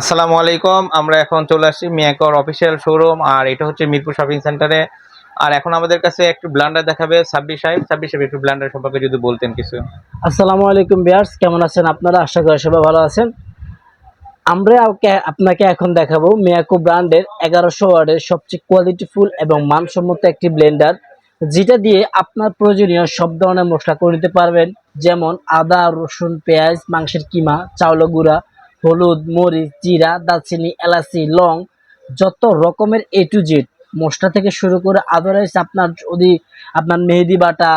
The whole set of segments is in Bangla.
আসসালামু আলাইকুম, আমরা এখন চলে আসছি মিয়াকর অফিসিয়াল শোরুম, আর এটা হচ্ছে মিরপুর শপিং সেন্টারে। আর এখন আমাদের কাছে একটু ব্লান্ডার দেখাবে সাব্বির সাহেব সাব্বির সাহেব একটু ব্লান্ডার সম্পর্কে যদি বলতেন কিছু। আসসালামু আলাইকুম বিয়ার্স কেমন আছেন আপনারা? আশা করি সবাই ভালো আছেন। আমরা আপনাকে এখন দেখাবো মিয়াকো ব্র্যান্ডের এগারোশো ওয়ার্ডের সবচেয়ে কোয়ালিটিফুল এবং মানসম্মত একটি ব্লেন্ডার, যেটা দিয়ে আপনার প্রয়োজনীয় সব ধরনের মশলা করে নিতে পারবেন। যেমন আদা, রসুন, পেঁয়াজ, মাংসের কিমা চাউল গুঁড়া হলুদ, মরিচ, জিরা, দারচিনি, এলাচি, লং, যত রকমের এ টু জেড মশলা থেকে শুরু করে আদারাইজ আপনার যদি আপনার মেহেদি বাটা,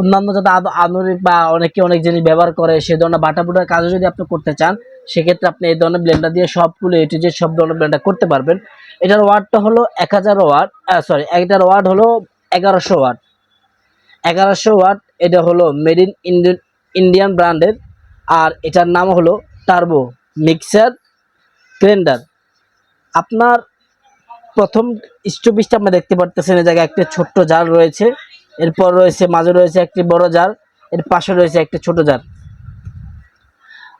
অন্যান্য যাতে আধুনিক বা অনেকে অনেক জিনিস ব্যবহার করে, সে ধরনের বাটা বুটার কাজও যদি আপনি করতে চান, সেক্ষেত্রে আপনি এই ধরনের ব্লেন্ডার দিয়ে সবগুলো এ টু জেড সব ধরনের ব্লেন্ডার করতে পারবেন। এটার ওয়ার্ডটা হলো এক হাজার ওয়াট সরি এটার ওয়ার্ড হলো এগারোশো ওয়াট। এগারোশো ওয়ার্ড এটা হলো মেড ইন ইন্ডিয়ান ব্র্যান্ডের আর এটার নাম হলো টার্বো মিক্সার গ্রাইন্ডার আপনার প্রথম স্টপিসটা আপনি দেখতে পারতেছেন, এই জায়গায় একটা ছোট্ট জার রয়েছে। এরপর রয়েছে, মাঝে রয়েছে একটি বড় জার, এর পাশে রয়েছে একটি ছোট জার।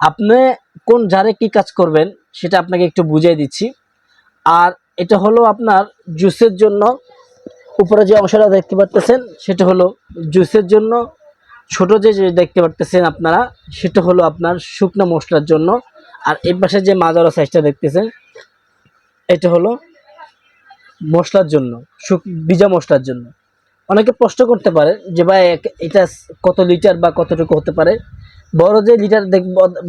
আপনি কোন জারে কি কাজ করবেন সেটা আপনাকে একটু বুঝিয়ে দিচ্ছি। আর এটা হলো আপনার জুসের জন্য, উপরে যে অংশটা দেখতে পারতেছেন, সেটা হলো জুসের জন্য। ছোট যে দেখতে পারতেছেন আপনারা, সেটা হলো আপনার শুকনো মশলার জন্য। আর এই পাশে যে মাজারা সাইজটা দেখতেছেন, এটা হলো মশলার জন্য ভিজা মশলার জন্য। অনেকে প্রশ্ন করতে পারে যে, ভাই, এটা কত লিটার বা কতটুকু হতে পারে? বড় যে লিটার দেখ,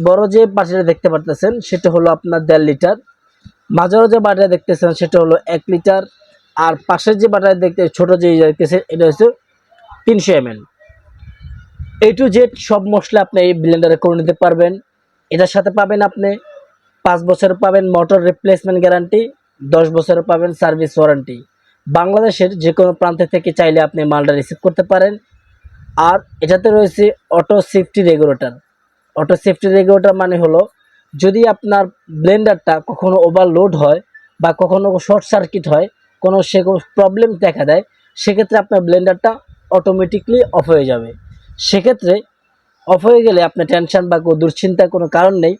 বড় যে বাটিটা দেখতে পারতেছেন, সেটা হলো আপনার দেড় লিটার মাঝারো যে বাটিটা দেখতেছেন, সেটা হলো এক লিটার আর পাশের যে বাটার দেখতে, ছোট যে দেখতেছেন এটা হচ্ছে তিনশো M L A to Z সব মশলা আপনি এই ব্লেন্ডারে করে নিতে পারবেন। এটার সাথে পাবেন আপনি পাঁচ বছর পাবেন মোটর রিপ্লেসমেন্ট গ্যারান্টি দশ বছরের পাবেন সার্ভিস ওয়ারেন্টি বাংলাদেশের যে কোনো প্রান্ত থেকে চাইলে আপনি মালটা রিসিভ করতে পারেন। আর এটাতে রয়েছে auto safety regulator auto safety regulator মানে হলো, যদি আপনার ব্লেন্ডারটা কখনো ওভারলোড হয় বা কখনো শর্ট সার্কিট হয়, কোনো সে প্রবলেম দেখা দেয়, সেক্ষেত্রে আপনার ব্লেন্ডারটা অটোমেটিকলি অফ হয়ে যাবে। সেক্ষেত্রে অফ হয়ে গেলে আপনার টেনশন বা দুশ্চিন্তার কোনো কারণ নেই।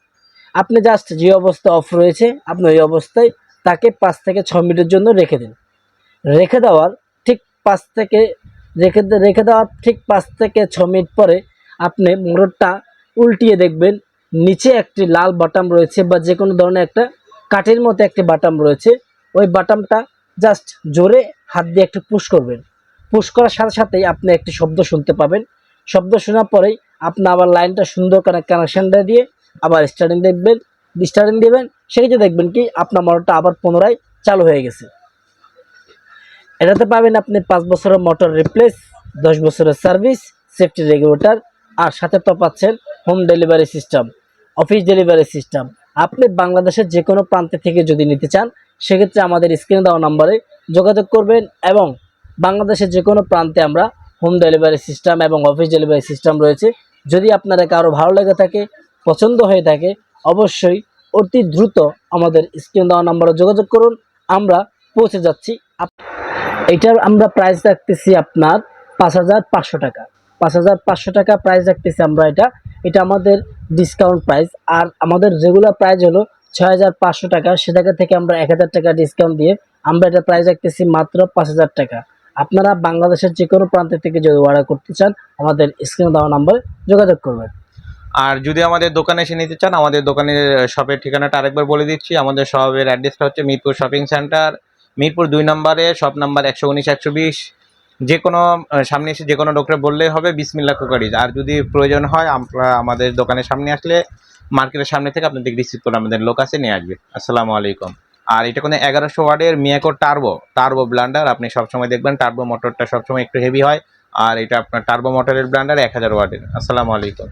আপনি জাস্ট যে অবস্থা অফ রয়েছে, আপনি ওই অবস্থায় তাকে পাঁচ থেকে ছ মিনিটের জন্য রেখে দিন। রেখে দেওয়ার ঠিক পাঁচ থেকে, রেখে রেখে দেওয়ার ঠিক পাঁচ থেকে ছ মিনিট পরে আপনি মোটরটা উল্টিয়ে দেখবেন, নিচে একটি লাল বাটাম রয়েছে বা যে কোনো ধরনের একটা কাঠের মতো একটি বাটাম রয়েছে। ওই বাটামটা জাস্ট জোরে হাত দিয়ে একটু পুশ করবেন। পুশ করার সাথে সাথেই আপনি একটি শব্দ শুনতে পাবেন। শব্দ শোনার পরেই আপনি আবার লাইনটা সুন্দর করে কানেকশানটা দিয়ে আবার স্টার্টিং দেখবেন স্টার্টিং দেবেন সেক্ষেত্রে দেখবেন কি আপনার মোটরটা আবার পুনরায় চালু হয়ে গেছে। এটাতে পাবেন আপনি পাঁচ বছরের মোটর রিপ্লেস দশ বছরের সার্ভিস সেফটি রেগুলেটর আর সাথে তো পাচ্ছেন home delivery system office delivery system আপনি বাংলাদেশের যে কোনো প্রান্তে থেকে যদি নিতে চান, সেক্ষেত্রে আমাদের স্ক্রিনে দেওয়া নম্বরে যোগাযোগ করবেন এবং বাংলাদেশের যে কোনো প্রান্তে আমরা হোম ডেলিভারি সিস্টেম এবং অফিস ডেলিভারি সিস্টেম রয়েছে যদি আপনারা কারও ভালো লেগে থাকে, পছন্দ হয়ে থাকে, অবশ্যই অতি দ্রুত আমাদের স্ক্রিন দেওয়া নম্বরে যোগাযোগ করুন। আমরা পৌঁছে যাচ্ছি। এটার আমরা প্রাইস রাখতেছি আপনার পাঁচ হাজার পাঁচশো টাকা। পাঁচ হাজার পাঁচশো টাকা প্রাইস রাখতেছি আমরা এটা। এটা আমাদের ডিসকাউন্ট প্রাইস আর আমাদের রেগুলার প্রাইস হলো ছয় হাজার পাঁচশো টাকা। সে থেকে আমরা এক হাজার টাকা ডিসকাউন্ট দিয়ে আমরা এটা প্রাইস রাখতেছি মাত্র পাঁচ হাজার টাকা। আপনারা বাংলাদেশের যে কোনো প্রান্ত থেকে যদি অর্ডার করতে চান, আমাদের স্ক্রিনে দেওয়া নম্বরে যোগাযোগ করবেন। আর যদি আমাদের দোকানে এসে নিতে চান, আমাদের দোকানের শপের ঠিকানাটা আরেকবার বলে দিচ্ছি। আমাদের শপের অ্যাড্রেসটা হচ্ছে মিরপুর শপিং সেন্টার মিরপুর দুই নম্বরে শপ নাম্বার একশো উনিশ, একশো বিশ। যে কোনো সামনে এসে যে কোনো ডক্টর বললেই হবে বিসমিল্লা কুকারিজ। আর যদি প্রয়োজন হয়, আমরা আমাদের দোকানের সামনে আসলে মার্কেটের সামনে থেকে আপনাদের রিসিভ করে আমাদের লোক আছে, নিয়ে আসবে। আসসালামু আলাইকুম। আর এটা কোনো এগারোশো ওয়ার্ডের মিয়াকো টার্বো টার্বো ব্লান্ডার। আপনি সবসময় দেখবেন টার্বো মোটরটা সবসময় একটু হেভি হয়। আর এটা আপনার টার্বো মোটরের ব্লান্ডার এক হাজার ওয়ার্ডের আসসালামু আলাইকুম।